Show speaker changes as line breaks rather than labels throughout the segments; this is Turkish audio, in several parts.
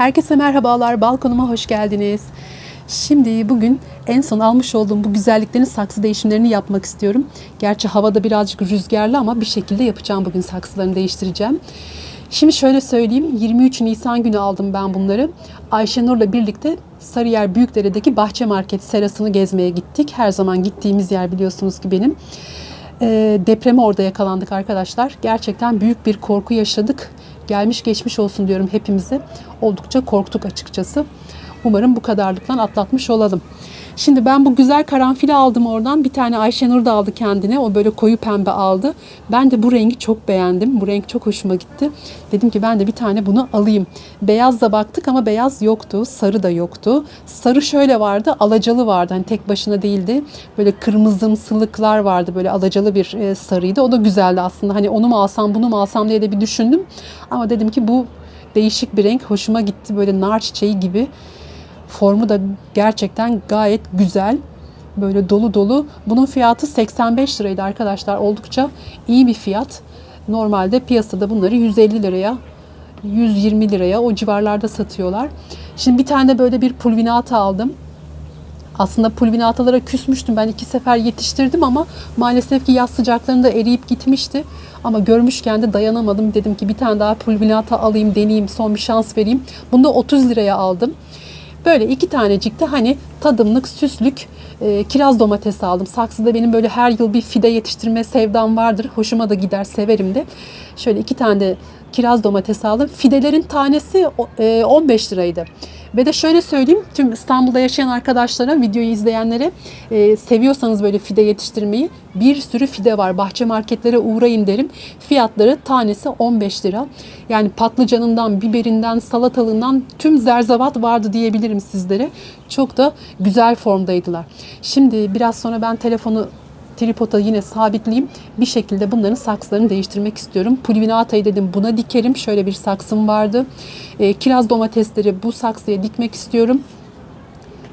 Herkese merhabalar, balkonuma hoş geldiniz. Şimdi bugün en son almış olduğum bu güzelliklerin saksı değişimlerini yapmak istiyorum. Gerçi havada birazcık rüzgarlı ama bir şekilde yapacağım bugün saksılarını değiştireceğim. Şimdi şöyle söyleyeyim, 23 Nisan günü aldım ben bunları. Ayşenur'la birlikte Sarıyer Büyükdere'deki Bahçe Market serasını gezmeye gittik. Her zaman gittiğimiz yer biliyorsunuz ki benim. Ee, depreme orada yakalandık arkadaşlar. Gerçekten büyük bir korku yaşadık. Gelmiş geçmiş olsun diyorum hepimize. Oldukça korktuk açıkçası. Umarım bu kadarlıktan atlatmış olalım. Şimdi ben bu güzel karanfili aldım oradan. Bir tane Ayşenur da aldı kendine. O böyle koyu pembe aldı. Ben de bu rengi çok beğendim. Bu renk çok hoşuma gitti. Dedim ki ben de bir tane bunu alayım. Beyaz da baktık ama beyaz yoktu. Sarı da yoktu. Sarı şöyle vardı. Alacalı vardı. Hani tek başına değildi. Böyle kırmızımsılıklar vardı. Böyle alacalı bir e, sarıydı. O da güzeldi aslında. Hani onu mu alsam bunu mu alsam diye de bir düşündüm. Ama dedim ki bu değişik bir renk. Hoşuma gitti. Böyle nar çiçeği gibi. Formu da gerçekten gayet güzel. Böyle dolu dolu. Bunun fiyatı 85 liraydı arkadaşlar. Oldukça iyi bir fiyat. Normalde piyasada bunları 150 liraya 120 liraya o civarlarda satıyorlar. Şimdi bir tane böyle bir pulvinata aldım. Aslında pulvinatalara küsmüştüm. Ben iki sefer yetiştirdim ama maalesef ki yaz sıcaklarında eriyip gitmişti. Ama görmüşken de dayanamadım. Dedim ki bir tane daha pulvinata alayım, deneyeyim, son bir şans vereyim. Bunu da 30 liraya aldım. Böyle iki tanecik de hani tadımlık, süslük e, kiraz domates aldım. Saksıda benim böyle her yıl bir fide yetiştirme sevdam vardır. Hoşuma da gider, severim de. Şöyle iki tane de kiraz domates aldım. Fidelerin tanesi e, 15 liraydı. Ve de şöyle söyleyeyim tüm İstanbul'da yaşayan arkadaşlara, videoyu izleyenlere e, seviyorsanız böyle fide yetiştirmeyi bir sürü fide var. Bahçe marketlere uğrayın derim. Fiyatları tanesi 15 lira. Yani patlıcanından, biberinden, salatalığından tüm zerzevat vardı diyebilirim sizlere. Çok da güzel formdaydılar. Şimdi biraz sonra ben telefonu tripoda yine sabitleyeyim. Bir şekilde bunların saksılarını değiştirmek istiyorum. Pulvinata'yı dedim buna dikerim. Şöyle bir saksım vardı. E, kiraz domatesleri bu saksıya dikmek istiyorum.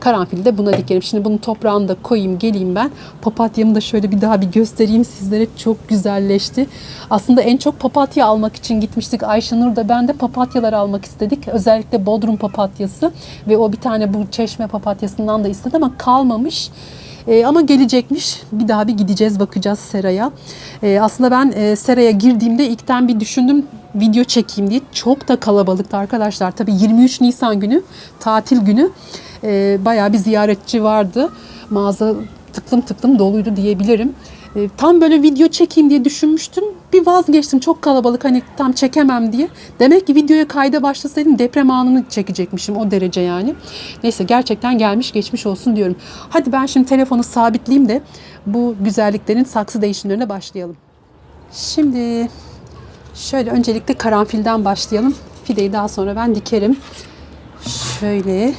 Karanfili de buna dikerim. Şimdi bunun toprağını da koyayım geleyim ben. Papatyamı da şöyle bir daha bir göstereyim sizlere. Çok güzelleşti. Aslında en çok papatya almak için gitmiştik. Ayşenur da ben de papatyalar almak istedik. Özellikle Bodrum papatyası. Ve o bir tane bu çeşme papatyasından da istedi ama kalmamış. E, ama gelecekmiş. Bir daha bir gideceğiz bakacağız seraya. E, aslında ben e, seraya girdiğimde ilkten bir düşündüm video çekeyim diye. Çok da kalabalıktı arkadaşlar. Tabii 23 Nisan günü tatil günü e, bayağı bir ziyaretçi vardı. Mağaza tıklım tıklım doluydu diyebilirim. E, tam böyle video çekeyim diye düşünmüştüm. Bir vazgeçtim çok kalabalık hani tam çekemem diye. Demek ki videoya kayda başlasaydım deprem anını çekecekmişim o derece yani. Neyse gerçekten gelmiş geçmiş olsun diyorum. Hadi ben şimdi telefonu sabitleyeyim de bu güzelliklerin saksı değişimlerine başlayalım. Şimdi şöyle öncelikle karanfilden başlayalım. Fideyi daha sonra ben dikerim. Şöyle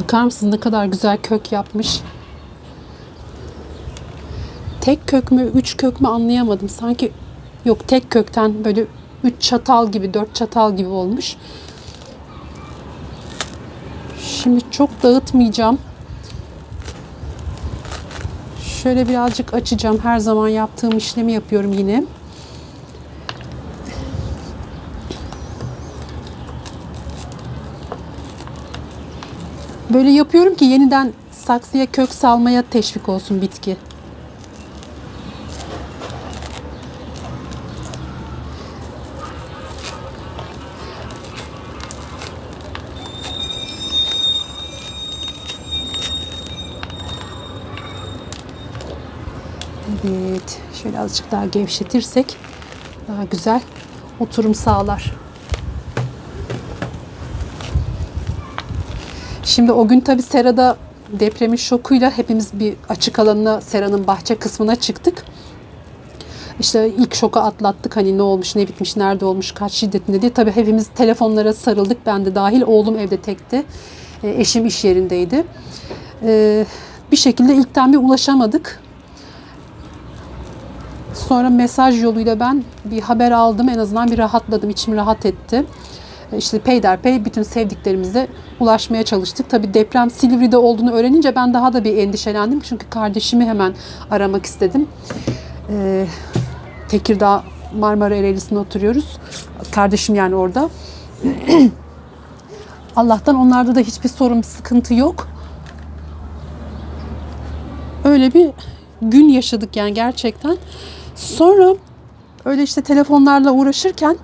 Bakar mısınız ne kadar güzel kök yapmış. Tek kök mü, üç kök mü anlayamadım. Sanki yok tek kökten böyle üç çatal gibi, dört çatal gibi olmuş. Şimdi çok dağıtmayacağım. Şöyle birazcık açacağım. Her zaman yaptığım işlemi yapıyorum yine. Böyle yapıyorum ki yeniden saksıya kök salmaya teşvik olsun bitki. Evet, şöyle azıcık daha gevşetirsek daha güzel oturum sağlar. Şimdi o gün tabi Sera'da depremin şokuyla hepimiz bir açık alanına Sera'nın bahçe kısmına çıktık. İşte ilk şoku atlattık hani ne olmuş ne bitmiş nerede olmuş kaç şiddetinde diye. Tabi hepimiz telefonlara sarıldık ben de dahil oğlum evde tekti. E, eşim iş yerindeydi. E, bir şekilde ilkten bir ulaşamadık. Sonra mesaj yoluyla ben bir haber aldım en azından bir rahatladım içim rahat etti. İşte peyderpey bütün sevdiklerimize ulaşmaya çalıştık. Tabii deprem Silivri'de olduğunu öğrenince ben daha da bir endişelendim. Çünkü kardeşimi hemen aramak istedim. Ee, Tekirdağ Marmara Ereğlisi'nde oturuyoruz. Kardeşim yani orada. Allah'tan onlarda da hiçbir sorun, sıkıntı yok. Öyle bir gün yaşadık yani gerçekten. Sonra öyle işte telefonlarla uğraşırken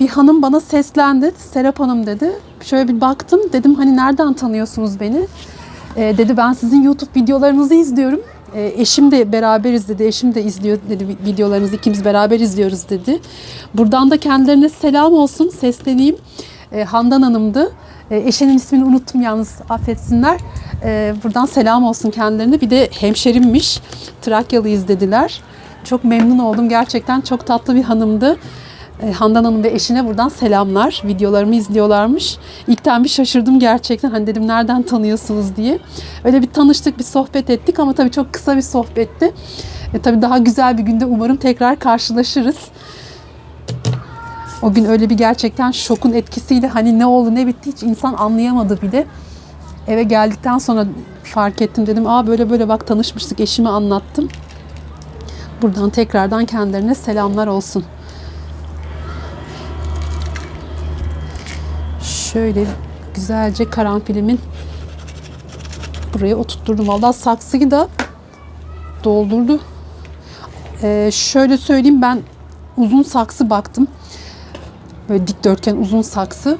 bir hanım bana seslendi. Serap Hanım dedi. Şöyle bir baktım. Dedim hani nereden tanıyorsunuz beni? Ee, dedi ben sizin YouTube videolarınızı izliyorum. Ee, eşim de beraberiz dedi. Eşim de izliyor dedi videolarınızı. ikimiz beraber izliyoruz dedi. Buradan da kendilerine selam olsun. Sesleneyim. Ee, Handan Hanım'dı. Ee, eşinin ismini unuttum yalnız affetsinler. Ee, buradan selam olsun kendilerine. Bir de hemşerimmiş. Trakyalıyız dediler. Çok memnun oldum. Gerçekten çok tatlı bir hanımdı. Ee, Handan Hanım ve eşine buradan selamlar. Videolarımı izliyorlarmış. İlkten bir şaşırdım gerçekten. Hani dedim nereden tanıyorsunuz diye. Öyle bir tanıştık, bir sohbet ettik ama tabii çok kısa bir sohbetti. E, tabii daha güzel bir günde umarım tekrar karşılaşırız. O gün öyle bir gerçekten şokun etkisiyle hani ne oldu ne bitti hiç insan anlayamadı bile. Eve geldikten sonra fark ettim dedim. Aa böyle böyle bak tanışmıştık eşime anlattım. Buradan tekrardan kendilerine selamlar olsun. Şöyle güzelce karanfilimin buraya oturtturdum. Valla saksıyı da doldurdu. Ee, şöyle söyleyeyim ben uzun saksı baktım. Böyle dikdörtgen uzun saksı.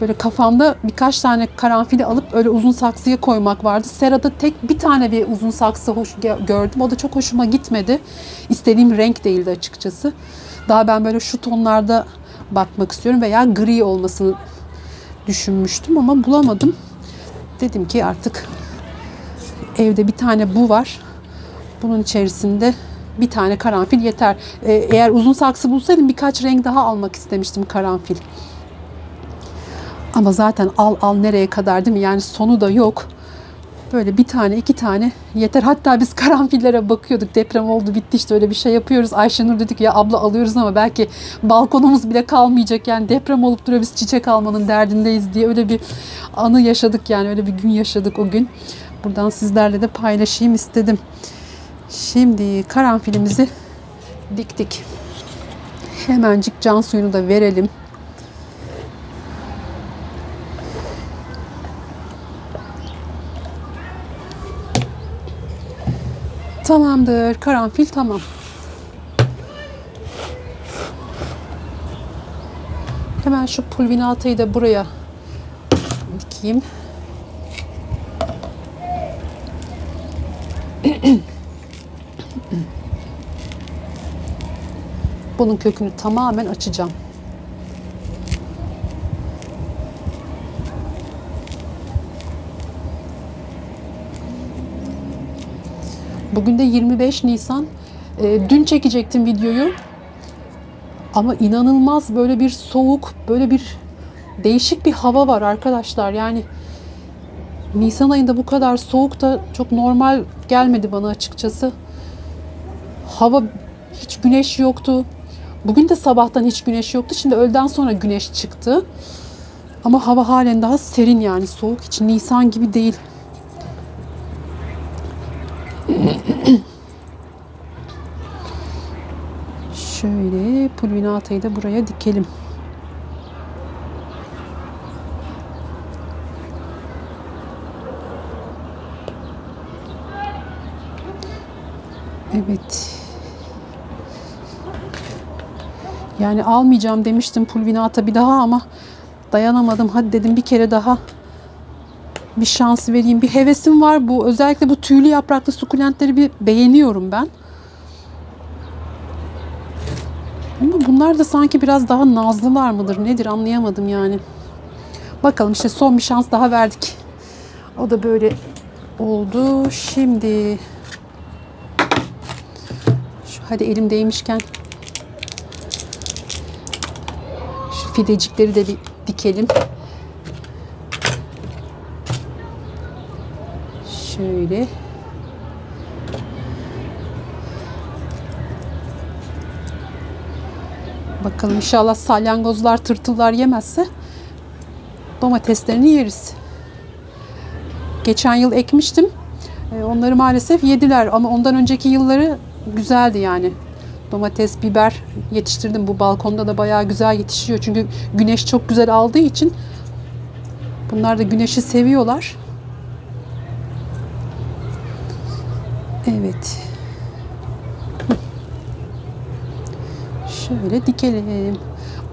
Böyle kafamda birkaç tane karanfili alıp öyle uzun saksıya koymak vardı. Serada tek bir tane bir uzun saksı hoş gördüm. O da çok hoşuma gitmedi. İstediğim renk değildi açıkçası. Daha ben böyle şu tonlarda bakmak istiyorum veya gri olmasını düşünmüştüm ama bulamadım. Dedim ki artık evde bir tane bu var. Bunun içerisinde bir tane karanfil yeter. Ee, eğer uzun saksı bulsaydım birkaç renk daha almak istemiştim karanfil. Ama zaten al al nereye kadar değil mi? Yani sonu da yok. Böyle bir tane iki tane yeter. Hatta biz karanfillere bakıyorduk. Deprem oldu bitti işte öyle bir şey yapıyoruz. Ayşenur dedik ya abla alıyoruz ama belki balkonumuz bile kalmayacak. Yani deprem olup duruyor biz çiçek almanın derdindeyiz diye öyle bir anı yaşadık yani öyle bir gün yaşadık o gün. Buradan sizlerle de paylaşayım istedim. Şimdi karanfilimizi diktik. Hemencik can suyunu da verelim. Tamamdır. Karanfil tamam. Hemen şu pulvinatayı da buraya dikeyim. Bunun kökünü tamamen açacağım. Bugün de 25 Nisan. E, dün çekecektim videoyu. Ama inanılmaz böyle bir soğuk, böyle bir değişik bir hava var arkadaşlar. Yani Nisan ayında bu kadar soğuk da çok normal gelmedi bana açıkçası. Hava hiç güneş yoktu. Bugün de sabahtan hiç güneş yoktu. Şimdi öğleden sonra güneş çıktı. Ama hava halen daha serin yani soğuk. Hiç Nisan gibi değil. Şöyle pulvinatayı da buraya dikelim. Evet. Yani almayacağım demiştim pulvinata bir daha ama dayanamadım. Hadi dedim bir kere daha bir şans vereyim. Bir hevesim var bu. Özellikle bu tüylü yapraklı sukulentleri bir beğeniyorum ben. Ama bunlar da sanki biraz daha nazlılar mıdır nedir anlayamadım yani. Bakalım işte son bir şans daha verdik. O da böyle oldu. Şimdi şu hadi elim değmişken şu fidecikleri de bir dikelim. Şöyle. Bakalım inşallah salyangozlar, tırtıllar yemezse domateslerini yeriz. Geçen yıl ekmiştim. E, Onları maalesef yediler ama ondan önceki yılları güzeldi yani. Domates, biber yetiştirdim. Bu balkonda da bayağı güzel yetişiyor. Çünkü güneş çok güzel aldığı için bunlar da güneşi seviyorlar. Evet. Şöyle dikelim.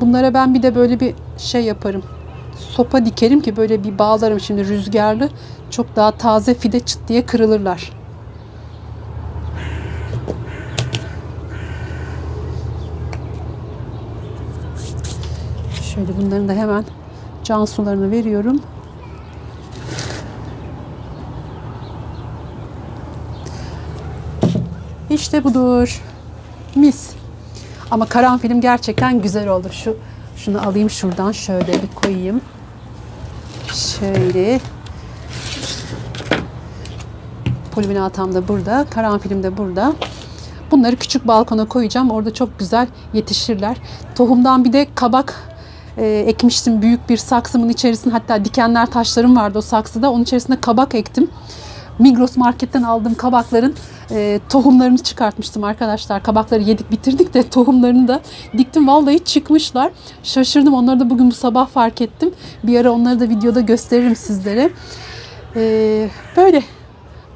Bunlara ben bir de böyle bir şey yaparım. Sopa dikerim ki böyle bir bağlarım şimdi rüzgarlı. Çok daha taze fide çıt diye kırılırlar. Şöyle bunların da hemen can sularını veriyorum. İşte budur. Mis. Ama karanfilim gerçekten güzel oldu. Şu şunu alayım şuradan şöyle bir koyayım. Şöyle. Pulminatam da burada, karanfilim de burada. Bunları küçük balkona koyacağım. Orada çok güzel yetişirler. Tohumdan bir de kabak e, ekmiştim büyük bir saksımın içerisine. Hatta dikenler taşlarım vardı o saksıda. Onun içerisine kabak ektim. Migros marketten aldığım kabakların e, tohumlarını çıkartmıştım arkadaşlar. Kabakları yedik bitirdik de tohumlarını da diktim. Vallahi çıkmışlar. Şaşırdım. Onları da bugün bu sabah fark ettim. Bir ara onları da videoda gösteririm sizlere. E, böyle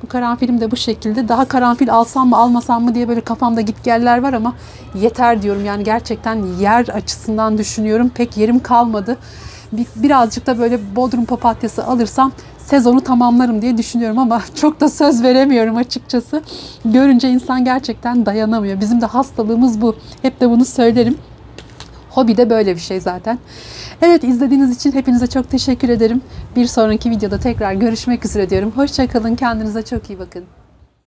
bu karanfilim de bu şekilde. Daha karanfil alsam mı almasam mı diye böyle kafamda gitgeller var ama yeter diyorum. Yani gerçekten yer açısından düşünüyorum. Pek yerim kalmadı. Bir, birazcık da böyle bodrum papatyası alırsam sezonu tamamlarım diye düşünüyorum ama çok da söz veremiyorum açıkçası. Görünce insan gerçekten dayanamıyor. Bizim de hastalığımız bu. Hep de bunu söylerim. Hobi de böyle bir şey zaten. Evet izlediğiniz için hepinize çok teşekkür ederim. Bir sonraki videoda tekrar görüşmek üzere diyorum. Hoşçakalın. Kendinize çok iyi bakın.